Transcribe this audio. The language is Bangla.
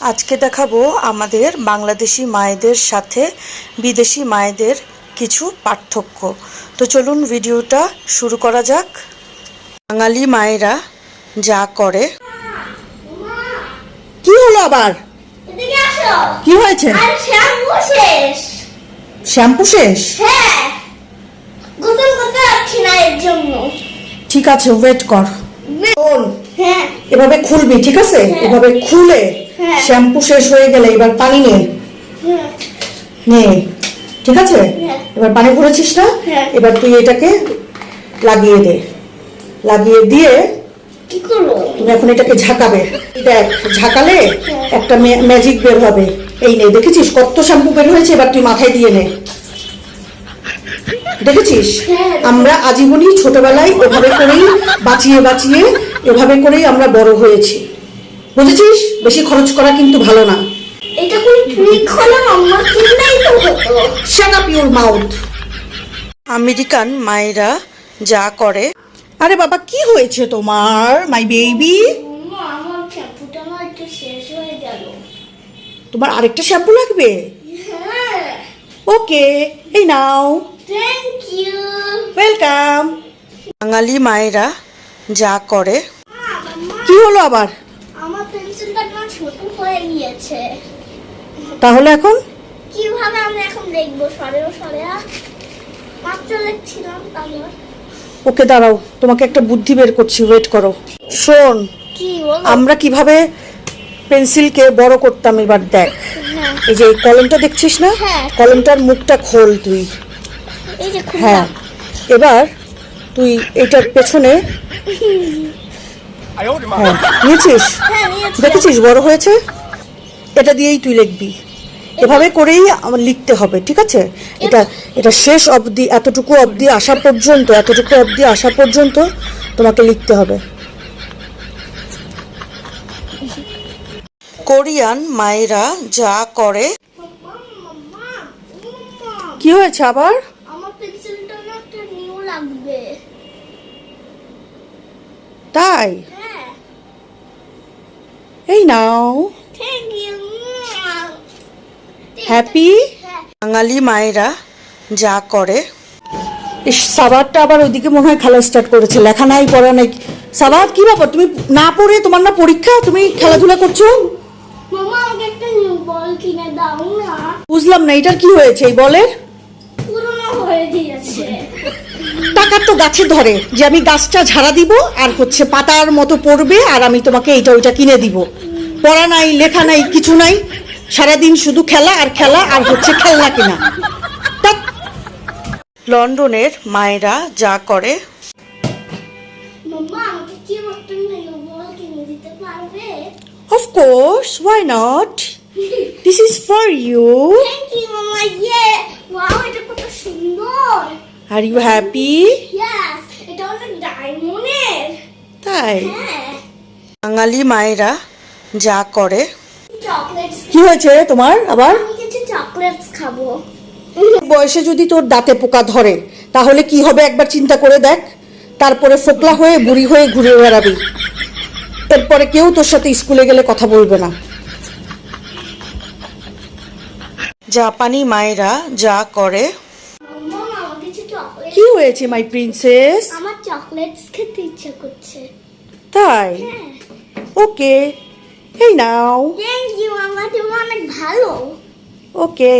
আজকে দেখাবো আমাদের বাংলাদেশি মায়েদের সাথে বিদেশি মায়েদের কিছু পার্থক্য। তো চলুন ভিডিওটা শুরু করা যাক। বাঙালি মায়েরা যা করে। কি হলো আবার? কি হয়েছে? শ্যাম্পু শেষ। হ্যাঁ। ঠিক আছে ওয়েট কর। হ্যাঁ। এভাবে খুলবি ঠিক আছে? হ্যাঁ। এভাবে খুলে। শ্যাম্পু শেষ হয়ে গেলে এবার পানি নে। হ্যাঁ। নে। ঠিক আছে? হ্যাঁ। এবার পানি ভরেছিস না? হ্যাঁ। এবার তুই এটাকে লাগিয়ে দে। লাগিয়ে দিয়ে কি করব? তুমি এখন এটাকে ঝাঁকাবে। দেখ ঝাঁকালে একটা ম্যাজিক বের হবে। এই নে দেখেছিস কত শ্যাম্পু বের হয়েছে? এবার তুই মাথায় দিয়ে নে। দেখেছিস? হ্যাঁ। আমরা আজীবনই ছোটবেলায় এভাবে করেই বাঁচিয়ে বাঁচিয়ে এভাবে করেই আমরা বড় হয়েছি। বুঝেছিস? বেশি খরচ করা কিন্তু ভালো না। এটা কোন ট্রিক হলো আমার কিনলেই তো হতো। Shut up your mouth American মায়েরা যা করে। আরে বাবা কি হয়েছে তোমার মাই বেবি হয়ে তোমার আরেকটা শ্যাম্পু লাগবে? হ্যাঁ। ওকে এই নাও। থ্যাংক ইউ ওয়েলকাম বাঙালি মায়েরা যা করে। কি হলো আবার? আমার পেন্সিলটা ছোট হয়ে গিয়েছে। তাহলে এখন? কীভাবে আমি এখন দেখব? সরেও সরে মাত্র দেখছিলাম তারপর। ওকে দাঁড়াও তোমাকে একটা বুদ্ধি বের করছি ওয়েট করো। শোন কি আমরা কীভাবে পেন্সিলকে বড় করতাম এবার দেখ। হ্যাঁ। এই যে কলমটা দেখছিস না? হ্যাঁ। কলমটার মুখটা খোল তুই। হ্যাঁ। এবার তুই এটার পেছনে হ্যাঁ নিয়েছিস? হ্যাঁ দেখেছিস বড় হয়েছে? এটা দিয়েই তুই লিখবি। এভাবে করেই আমার লিখতে হবে ঠিক আছে? এটা এটা শেষ অবধি এতটুকু অবধি আসা পর্যন্ত এতটুকু অবধি আসা পর্যন্ত তোমাকে লিখতে হবে। কোরিয়ান মায়েরা যা করে। কি হয়েছে আবার? আমার পেন্সিলটা না একটা নিউ লাগবে। তাই? হ্যাঁ এই নাও হ্যাপি হ্যাঁ বাঙালি মায়েরা যা করে। সাবারটা আবার ওইদিকে মনে হয় খেলা স্টার্ট করেছে। লেখা নাই পড়া নাই। সাবার কি ব্যাপার? তুমি না পড়ে তোমার না পরীক্ষা? তুমি খেলাধুলা করছ? বুঝলাম না এটার কি হয়েছে? এই বলের? পুরনো হয়ে গিয়েছে। টাকার তো গাছে ধরে যে আমি গাছটা ঝাড়া দিব আর হচ্ছে পাতার মতো পড়বে আর আমি তোমাকে এইটা ওইটা কিনে দিব পড়া নাই লেখা নাই কিছু নাই সারাদিন শুধু খেলা আর খেলা আর হচ্ছে খেলনা কিনা। লন্ডনের মায়েরা যা করে Of course, why not? This is for you. Thank you ইয়ে এটা অনেক ডায়মন্ডের। তাই? হ্যাঁ। বাঙালি মায়েরা যা করে। কি হয়েছে তোমার আবার? খাব। বয়সে যদি তোর দাঁতে পোকা ধরে তাহলে কি হবে একবার চিন্তা করে দেখ? তারপরে ফোকলা হয়ে বুড়ি হয়ে ঘুরে বেড়াবি। এরপরে কেউ তোর সাথে স্কুলে গেলে কথা বলবে না। জাপানি মায়েরা যা করে কি হয়েছে মাই প্রিন্সেস আমার চকলেটস খেতে ইচ্ছা করছে। তাই? ওকে এই নাও থ্যাংক ইউ আমার তুমি অনেক ভালো। ওকে